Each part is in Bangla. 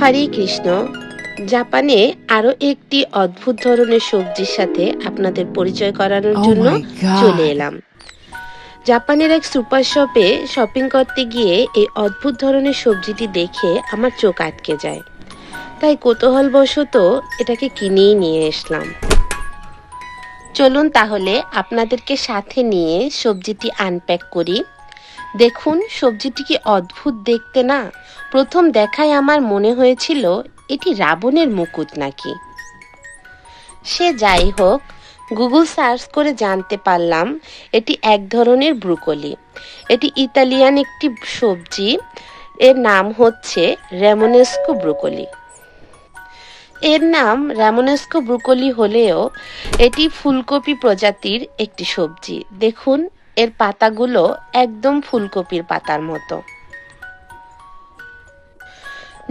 হরে কৃষ্ণ। জাপানে আরও একটি অদ্ভুত ধরনের সবজির সাথে আপনাদের পরিচয় করানোর Oh জন্য চলে এলাম। জাপানের এক সুপার শপে শপিং করতে গিয়ে এই অদ্ভুত ধরনের সবজিটি দেখে আমার চোখ আটকে যায়। তাই কৌতূহলবশত এটাকে কিনেই নিয়ে এসলাম চলুন তাহলে আপনাদেরকে সাথে নিয়ে সবজিটি আনপ্যাক করি। দেখুন, সবজিটি কি অদ্ভুত দেখতে না? প্রথম দেখায় আমার মনে হয়েছিল, এটি রাবণের মুকুট নাকি। সে যাই হোক, গুগল সার্চ করে জানতে পারলাম, এটি এক ধরনের ব্রুকলি। এটি ইতালিয়ান একটি সবজি, এর নাম হচ্ছে রেমোনেস্কো ব্রুকলি। এর নাম রেমোনেস্কো ব্রুকলি হলেও, এটি ফুলকপি প্রজাতির একটি সবজি। দেখুন এর পাতাগুলো একদম ফুলকপির পাতার মতো।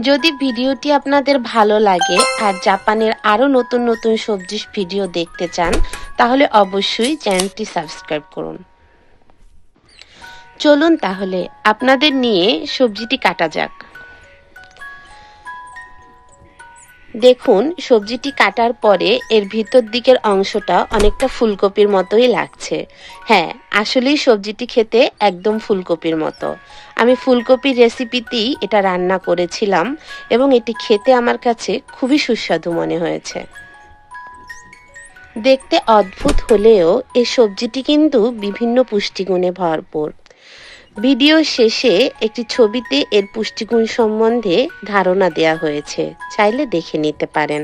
যদি ভিডিওটি আপনাদের ভালো লাগে আর জাপানের আরও নতুন নতুন সবজির ভিডিও দেখতে চান, তাহলে অবশ্যই চ্যানেলটি সাবস্ক্রাইব করুন। চলুন তাহলে, আপনাদের নিয়ে সবজিটি কাটা যাক। দেখুন, সবজিটি কাটার পরে এর ভিতর দিকের অংশটা অনেকটা ফুলকপির মতোই লাগছে। হ্যাঁ আসলেই সবজিটি খেতে একদম ফুলকপির মতো। আমি ফুলকপির রেসিপিতেই এটা রান্না করেছিলাম এবং এটি খেতে আমার কাছে খুবই সুস্বাদু মনে হয়েছে। দেখতে অদ্ভুত হলেও এই সবজিটি কিন্তু বিভিন্ন পুষ্টিগুণে ভরপুর। ভিডিও শেষে একটি ছবিতে এর পুষ্টিগুণ সম্বন্ধে ধারণা দেয়া হয়েছে। চাইলে দেখে নিতে পারেন।